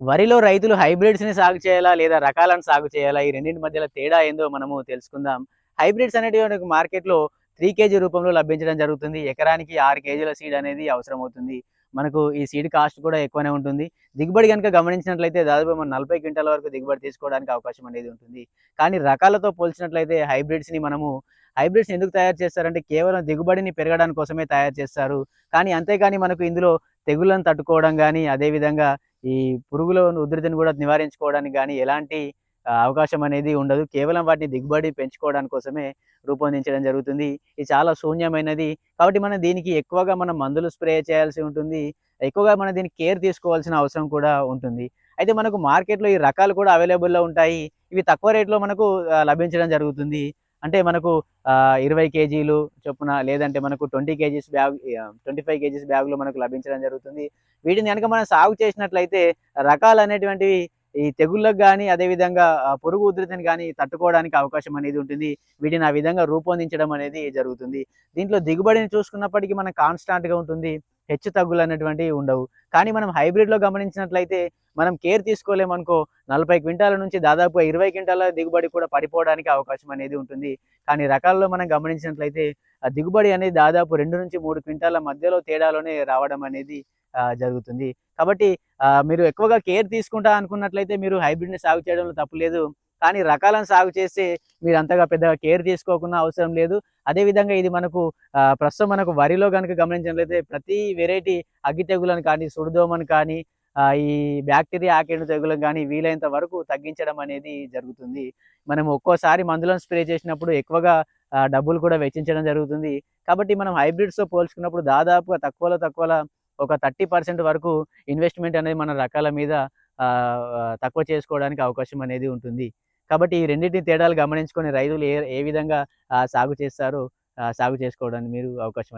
వరిలో రైతులు హైబ్రిడ్స్ని సాగు చేయాలా లేదా రకాలను సాగు చేయాలా? ఈ రెండింటి మధ్యలో తేడా ఏందో మనము తెలుసుకుందాం. హైబ్రిడ్స్ అనేటివి మార్కెట్లో త్రీ కేజీ రూపంలో లభించడం జరుగుతుంది. ఎకరానికి ఆరు కేజీల సీడ్ అనేది అవసరం అవుతుంది మనకు ఈ సీడ్ కాస్ట్ కూడా ఎక్కువనే ఉంటుంది. దిగుబడి కనుక గమనించినట్లయితే దాదాపు మనం నలభై క్వింటాల వరకు దిగుబడి తీసుకోవడానికి అవకాశం అనేది ఉంటుంది. కానీ రకాలతో పోల్చినట్లయితే హైబ్రిడ్స్ని మనము హైబ్రిడ్స్ ఎందుకు తయారు చేస్తారంటే కేవలం దిగుబడిని పెరగడానికి కోసమే తయారు చేస్తారు. కానీ అంతేకాని మనకు ఇందులో తెగుళ్ళను తట్టుకోవడం కానీ అదేవిధంగా ఈ పురుగుల ఉధృతిని కూడా నివారించుకోవడానికి కానీ ఎలాంటి అవకాశం అనేది ఉండదు. కేవలం వాటిని దిగుబడి పెంచుకోవడానికి కోసమే రూపొందించడం జరుగుతుంది. ఇది చాలా శూన్యమైనది. కాబట్టి మనం దీనికి ఎక్కువగా మనం మందులు స్ప్రే చేయాల్సి ఉంటుంది. ఎక్కువగా మనం దీనికి కేర్ తీసుకోవాల్సిన అవసరం కూడా ఉంటుంది. అయితే మనకు మార్కెట్లో ఈ రకాలు కూడా అవైలబుల్లో ఉంటాయి. ఇవి తక్కువ రేట్లో మనకు లభించడం జరుగుతుంది. అంటే మనకు ఆ, ఇరవై కేజీలు చొప్పున లేదంటే మనకు twenty kgs bag twenty five kgs బ్యాగులు మనకు లభించడం జరుగుతుంది. వీటిని కనుక మనం సాగు చేసినట్లయితే రకాలు అనేటువంటివి ఈ తెగుళ్ళకు కానీ అదేవిధంగా పొరుగు పురుగు ఉధృతిని కానీ తట్టుకోవడానికి అవకాశం అనేది ఉంటుంది. వీటిని ఆ విధంగా రూపొందించడం అనేది జరుగుతుంది. దీంట్లో దిగుబడిని చూసుకున్నప్పటికీ మనం కాన్స్టాంట్గా ఉంటుంది. హెచ్చు తగ్గులు అనేటువంటివి ఉండవు. కానీ మనం హైబ్రిడ్లో గమనించినట్లయితే మనం కేర్ తీసుకోలేమనుకో నలభై క్వింటాల నుంచి దాదాపు ఇరవై క్వింటాల దిగుబడి కూడా పడిపోవడానికి అవకాశం అనేది ఉంటుంది. కానీ రకాల్లో మనం గమనించినట్లయితే ఆ దిగుబడి అనేది దాదాపు రెండు నుంచి మూడు క్వింటాల మధ్యలో తేడాలోనే రావడం అనేది జరుగుతుంది. కాబట్టి మీరు ఎక్కువగా కేర్ తీసుకుంటా అనుకున్నట్లయితే మీరు హైబ్రిడ్ని సాగు చేయడంలో తప్పులేదు కానీ రకాలను సాగు చేస్తే మీరు అంతగా పెద్దగా కేర్ తీసుకోకుండా అవసరం లేదు. అదేవిధంగా ఇది మనకు ప్రస్తుతం మనకు వరిలో కనుక గమనించినట్లయితే ప్రతి వెరైటీ అగ్గి తెగులను కానీ సుడిదోమను కానీ ఈ బ్యాక్టీరియా ఆకేడు తెగులను కానీ వీలైనంత వరకు తగ్గించడం అనేది జరుగుతుంది. మనం ఒక్కోసారి మందులను స్ప్రే చేసినప్పుడు ఎక్కువగా డబ్బులు కూడా వెచ్చించడం జరుగుతుంది. కాబట్టి మనం హైబ్రిడ్స్తో పోల్చుకున్నప్పుడు దాదాపుగా తక్కువలో తక్కువలో ఒక థర్టీ పర్సెంట్ వరకు ఇన్వెస్ట్మెంట్ అనేది మన రకాల మీద తక్కువ చేసుకోవడానికి అవకాశం అనేది ఉంటుంది. కాబట్టి ఈ రెండింటిని తేడాలు గమనించుకొని రైతులు ఏ ఏ విధంగా సాగు చేస్తారో సాగు చేసుకోవడానికి మీరు అవకాశం అనేది